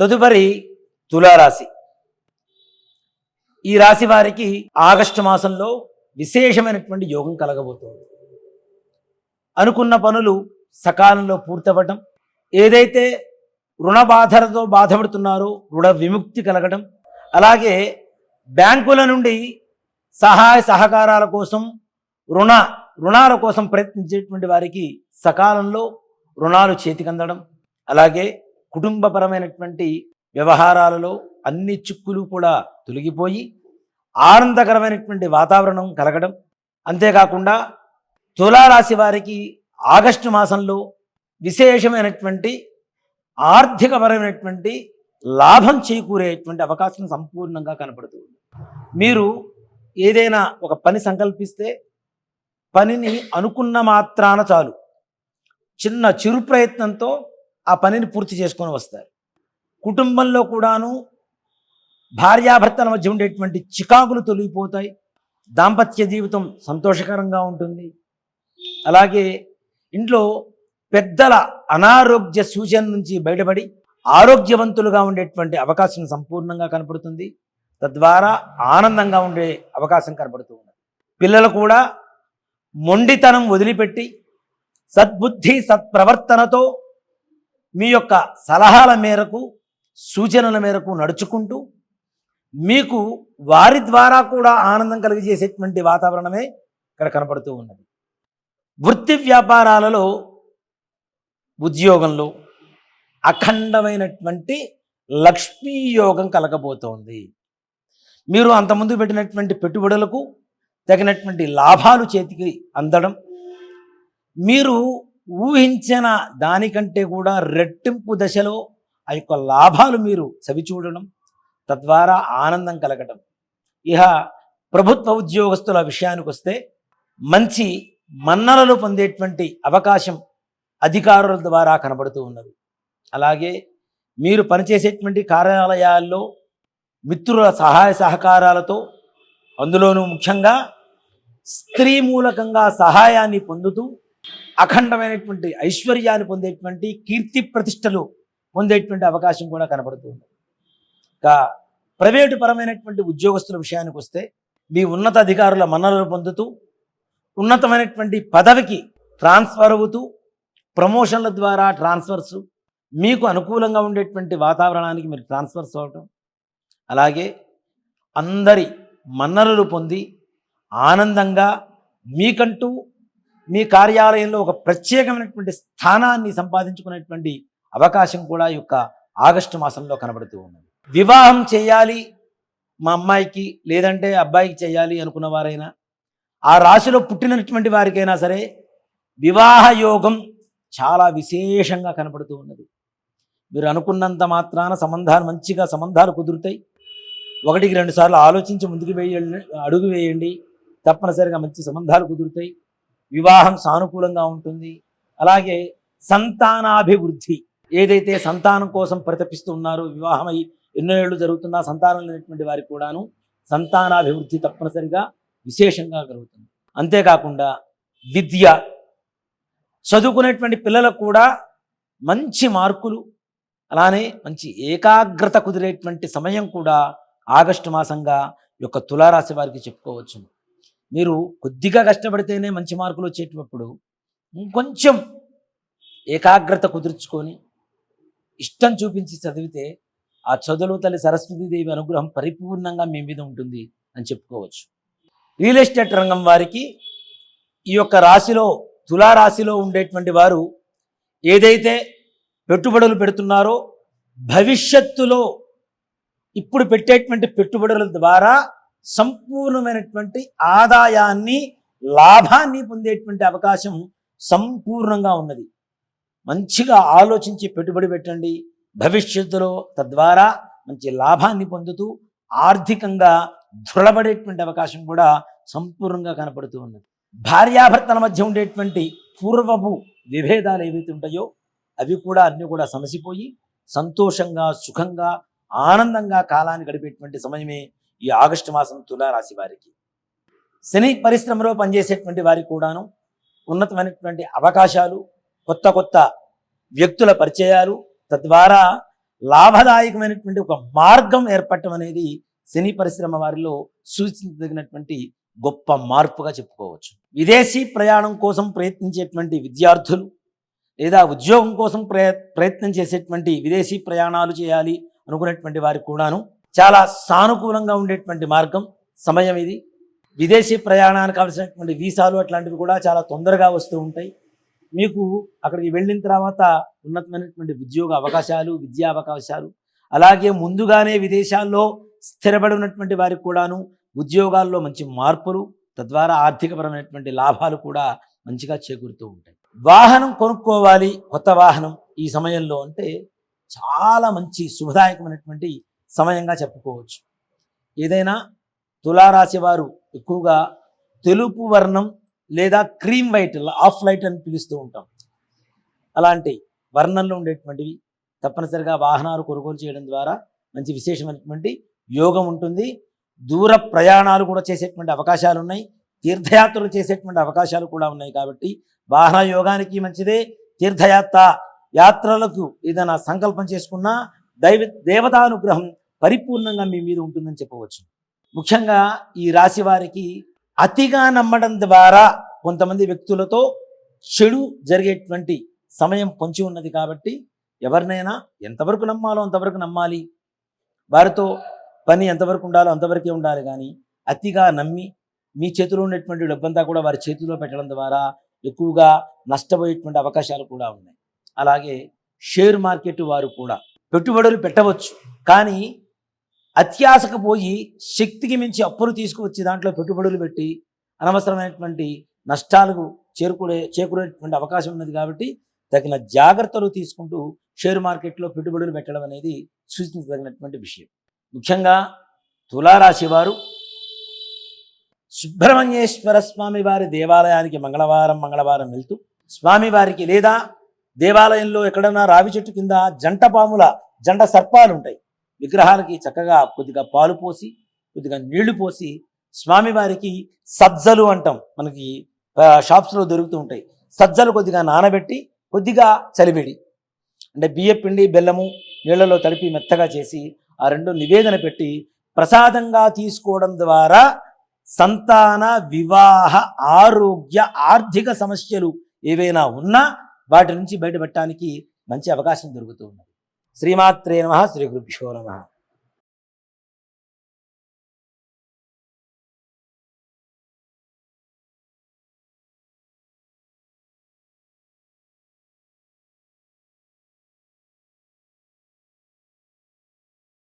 తదుపరి తులారాశి. ఈ రాశి వారికి ఆగస్టు మాసంలో విశేషమైనటువంటి యోగం కలగబోతోంది. అనుకున్న పనులు సకాలంలో పూర్తవ్వటం ఏదైతే రుణ బాధలతో బాధపడుతున్నారో రుణ విముక్తి కలగడం అలాగే బ్యాంకుల నుండి సహాయ సహకారాల కోసం రుణ రుణాల కోసం ప్రయత్నించేటువంటి వారికి సకాలంలో రుణాలు చేతికందడం అలాగే కుటుంబపరమైనటువంటి వ్యవహారాలలో అన్ని చిక్కులు కూడా తొలగిపోయి ఆనందకరమైనటువంటి వాతావరణం కలగడం. అంతేకాకుండా తులారాశి వారికి ఆగస్టు మాసంలో విశేషమైనటువంటి ఆర్థికపరమైనటువంటి లాభం చేకూరేటువంటి అవకాశం సంపూర్ణంగా కనపడుతుంది మీరు ఏదైనా ఒక పని సంకల్పిస్తే పనిని అనుకున్న మాత్రాన చాలు. చిన్న చిరు ప్రయత్నంతో ఆ పనిని పూర్తి చేసుకొని వస్తారు. కుటుంబంలో కూడాను భార్యాభర్తల మధ్య ఉండేటువంటి చికాకులు తొలగిపోతాయి. దాంపత్య జీవితం సంతోషకరంగా ఉంటుంది. అలాగే ఇంట్లో పెద్దల అనారోగ్య సూచన నుంచి బయటపడి ఆరోగ్యవంతులుగా ఉండేటువంటి అవకాశం సంపూర్ణంగా కనపడుతుంది. తద్వారా ఆనందంగా ఉండే అవకాశం కనపడుతూ ఉన్నది. పిల్లలు కూడా మొండితనం వదిలిపెట్టి సద్బుద్ధి సత్ప్రవర్తనతో మీ యొక్క సలహాల మేరకు సూచనల మేరకు నడుచుకుంటూ మీకు వారి ద్వారా కూడా ఆనందం కలిగజేసేటువంటి వాతావరణమే ఇక్కడ కనపడుతూ ఉన్నది. వృత్తి వ్యాపారాలలో ఉద్యోగంలో అఖండమైనటువంటి లక్ష్మీ యోగం కలగబోతోంది. మీరు అంతకుముందు పెట్టినటువంటి పెట్టుబడులకు తగినటువంటి లాభాలు చేతికి అందడం మీరు ఊహించిన దానికంటే కూడా రెట్టింపు దశలో ఆ యొక్క లాభాలు మీరు చవిచూడడం తద్వారా ఆనందం కలగడం. ఇహ ప్రభుత్వ ఉద్యోగస్తుల విషయానికి వస్తే మంచి మన్ననలు పొందేటువంటి అవకాశం అధికారుల ద్వారా కనబడుతూ ఉన్నది. అలాగే మీరు పనిచేసేటువంటి కార్యాలయాల్లో మిత్రుల సహాయ సహకారాలతో అందులోనూ ముఖ్యంగా స్త్రీ మూలకంగా సహాయాన్ని పొందుతూ అఖండమైనటువంటి ఐశ్వర్యాన్ని పొందేటువంటి కీర్తి ప్రతిష్టలు పొందేటువంటి అవకాశం కూడా కనబడుతుంది ఇంకా ప్రైవేటు పరమైనటువంటి ఉద్యోగస్తుల విషయానికి వస్తే మీ ఉన్నత అధికారుల మన్ననలు పొందుతూ ఉన్నతమైనటువంటి పదవికి ట్రాన్స్ఫర్ అవుతూ ప్రమోషన్ల ద్వారా ట్రాన్స్ఫర్స్ మీకు అనుకూలంగా ఉండేటువంటి వాతావరణానికి మీరు ట్రాన్స్ఫర్స్ అవ్వటం అలాగే అందరి మన్ననలు పొంది ఆనందంగా మీకంటూ మీ కార్యాలయంలో ఒక ప్రత్యేకమైనటువంటి స్థానాన్ని సంపాదించుకునేటువంటి అవకాశం కూడా ఈ యొక్క ఆగస్టు మాసంలో కనబడుతూ ఉన్నది. వివాహం చేయాలి మా అమ్మాయికి లేదంటే అబ్బాయికి చేయాలి అనుకున్న వారైనా ఆ రాశిలో పుట్టినటువంటి వారికైనా సరే వివాహ యోగం చాలా విశేషంగా కనబడుతూ ఉన్నది. మీరు అనుకున్నంత మాత్రాన సంబంధాలు మంచిగా సంబంధాలు కుదురుతాయి. ఒకటికి రెండుసార్లు ఆలోచించి ముందుకు వేయండి అడుగు వేయండి. తప్పనిసరిగా మంచి సంబంధాలు కుదురుతాయి. వివాహం సానుకూలంగా ఉంటుంది. అలాగే సంతానాభివృద్ధి. ఏదైతే సంతానం కోసం ప్రతపిస్తూ ఉన్నారో వివాహమై ఎన్నో ఏళ్ళు జరుగుతున్నా సంతానం లేనటువంటి వారికి కూడాను సంతానాభివృద్ధి తప్పనిసరిగా విశేషంగా కలుగుతుంది. అంతేకాకుండా విద్య. చదువుకునేటువంటి పిల్లలకు కూడా మంచి మార్కులు అలానే మంచి ఏకాగ్రత కుదిరేటువంటి సమయం కూడా ఆగస్టు మాసంగా యొక్క తులారాశి వారికి చెప్పుకోవచ్చు మీరు కొద్దిగా కష్టపడితేనే మంచి మార్కులు వచ్చేటప్పుడు ఇంకొంచెం ఏకాగ్రత కుదుర్చుకొని ఇష్టం చూపించి చదివితే ఆ చదువులు తల్లి సరస్వతీదేవి అనుగ్రహం పరిపూర్ణంగా మీ మీద ఉంటుంది అని చెప్పుకోవచ్చు. రియల్ ఎస్టేట్ రంగం వారికి ఈ యొక్క రాశిలో తులారాశిలో ఉండేటువంటి వారు ఏదైతే పెట్టుబడులు పెడుతున్నారో భవిష్యత్తులో ఇప్పుడు పెట్టేటువంటి పెట్టుబడుల ద్వారా సంపూర్ణమైనటువంటి ఆదాయాన్ని లాభాన్ని పొందేటువంటి అవకాశం సంపూర్ణంగా ఉన్నది. మంచిగా ఆలోచించి పెట్టుబడి పెట్టండి. భవిష్యత్తులో తద్వారా మంచి లాభాన్ని పొందుతూ ఆర్థికంగా దృఢపడేటువంటి అవకాశం కూడా సంపూర్ణంగా కనపడుతూ ఉన్నది. భార్యాభర్తల మధ్య ఉండేటువంటి పూర్వపు విభేదాలు ఏవైతే ఉంటాయో అవి కూడా అన్నీ కూడా సమసిపోయి సంతోషంగా సుఖంగా ఆనందంగా కాలాన్ని గడిపేటువంటి సమయమే ఈ ఆగస్టు మాసం తులారాశి వారికి. శని పరిశ్రమలో పనిచేసేటువంటి వారికి కూడాను ఉన్నతమైనటువంటి అవకాశాలు కొత్త కొత్త వ్యక్తుల పరిచయాలు తద్వారా లాభదాయకమైనటువంటి ఒక మార్గం ఏర్పడటం అనేది శని పరిశ్రమ వారిలో సూచించదగినటువంటి గొప్ప మార్పుగా చెప్పుకోవచ్చు. విదేశీ ప్రయాణం కోసం ప్రయత్నించేటువంటి విద్యార్థులు లేదా ఉద్యోగం కోసం ప్రయత్నం చేసేటువంటి విదేశీ ప్రయాణాలు చేయాలి అనుకునేటువంటి వారికి కూడాను చాలా సానుకూలంగా ఉండేటువంటి మార్గం సమయం ఇది. విదేశీ ప్రయాణానికి కావాల్సినటువంటి వీసాలు అట్లాంటివి కూడా చాలా తొందరగా వస్తూ ఉంటాయి. మీకు అక్కడికి వెళ్ళిన తర్వాత ఉన్నతమైనటువంటి ఉద్యోగ అవకాశాలు విద్యా అవకాశాలు అలాగే ముందుగానే విదేశాల్లో స్థిరపడి ఉన్నటువంటి వారికి కూడాను ఉద్యోగాల్లో మంచి మార్పులు తద్వారా ఆర్థికపరమైనటువంటి లాభాలు కూడా మంచిగా చేకూరుతూ ఉంటాయి. వాహనం కొనుక్కోవాలి కొత్త వాహనం ఈ సమయంలో అంటే చాలా మంచి శుభదాయకమైనటువంటి సమయంగా చెప్పుకోవచ్చు. ఏదైనా తులారాశి వారు ఎక్కువగా తెలుపు వర్ణం లేదా క్రీమ్ వైట్ ఆఫ్ లైట్ అని పిలుస్తూ ఉంటాం. అలాంటి వర్ణంలో ఉండేటువంటివి తప్పనిసరిగా వాహనాలు కొనుగోలు చేయడం ద్వారా మంచి విశేషమైనటువంటి యోగం ఉంటుంది. దూర ప్రయాణాలు కూడా చేసేటువంటి అవకాశాలు ఉన్నాయి. తీర్థయాత్రలు చేసేటువంటి అవకాశాలు కూడా ఉన్నాయి కాబట్టి వాహన యోగానికి మంచిదే. తీర్థయాత్ర యాత్రలకు ఏదైనా సంకల్పం చేసుకున్నా దైవ దేవతానుగ్రహం పరిపూర్ణంగా మీ మీద ఉంటుందని చెప్పవచ్చు. ముఖ్యంగా ఈ రాశి వారికి అతిగా నమ్మడం ద్వారా కొంతమంది వ్యక్తులతో చెడు జరిగేటువంటి సమయం పొంచి ఉన్నది కాబట్టి ఎవరినైనా ఎంతవరకు నమ్మాలో అంతవరకు నమ్మాలి. వారితో పని ఎంతవరకు ఉండాలో అంతవరకే ఉండాలి కానీ అతిగా నమ్మి మీ చేతిలో ఉన్నటువంటి డబ్బంతా కూడా వారి చేతిలో పెట్టడం ద్వారా ఎక్కువగా నష్టపోయేటువంటి అవకాశాలు కూడా ఉన్నాయి. అలాగే షేర్ మార్కెట్ వారు కూడా పెట్టుబడులు పెట్టవచ్చు. కానీ అత్యాశకు పోయి శక్తికి మించి అప్పులు తీసుకువచ్చి దాంట్లో పెట్టుబడులు పెట్టి అనవసరమైనటువంటి నష్టాలకు చేరుకునే చేకూరేటువంటి అవకాశం ఉన్నది కాబట్టి తగిన జాగ్రత్తలు తీసుకుంటూ షేర్ మార్కెట్లో పెట్టుబడులు పెట్టడం అనేది సూచించదగినటువంటి విషయం. ముఖ్యంగా తులారాశి వారు సుబ్రహ్మణ్యేశ్వర స్వామి వారి దేవాలయానికి మంగళవారం మంగళవారం వెళ్తూ స్వామివారికి లేదా దేవాలయంలో ఎక్కడన్నా రావి చెట్టు కింద జంట పాముల జంట సర్పాలు ఉంటాయి విగ్రహాలకి చక్కగా కొద్దిగా పాలు పోసి కొద్దిగా నీళ్ళు పోసి స్వామివారికి సజ్జలు అంటాం. మనకి షాప్స్లో దొరుకుతూ ఉంటాయి. సజ్జలు కొద్దిగా నానబెట్టి కొద్దిగా చలిబెడి అంటే బియ్యపిండి బెల్లము నీళ్ళలో తడిపి మెత్తగా చేసి ఆ రెండు నివేదన పెట్టి ప్రసాదంగా తీసుకోవడం ద్వారా సంతాన వివాహ ఆరోగ్య ఆర్థిక సమస్యలు ఏవైనా ఉన్నా వాటి నుంచి బయటపెట్టడానికి మంచి అవకాశం దొరుకుతూ ఉన్నది. శ్రీమాత్రే నమ శ్రీ గురుభ్యో నమ.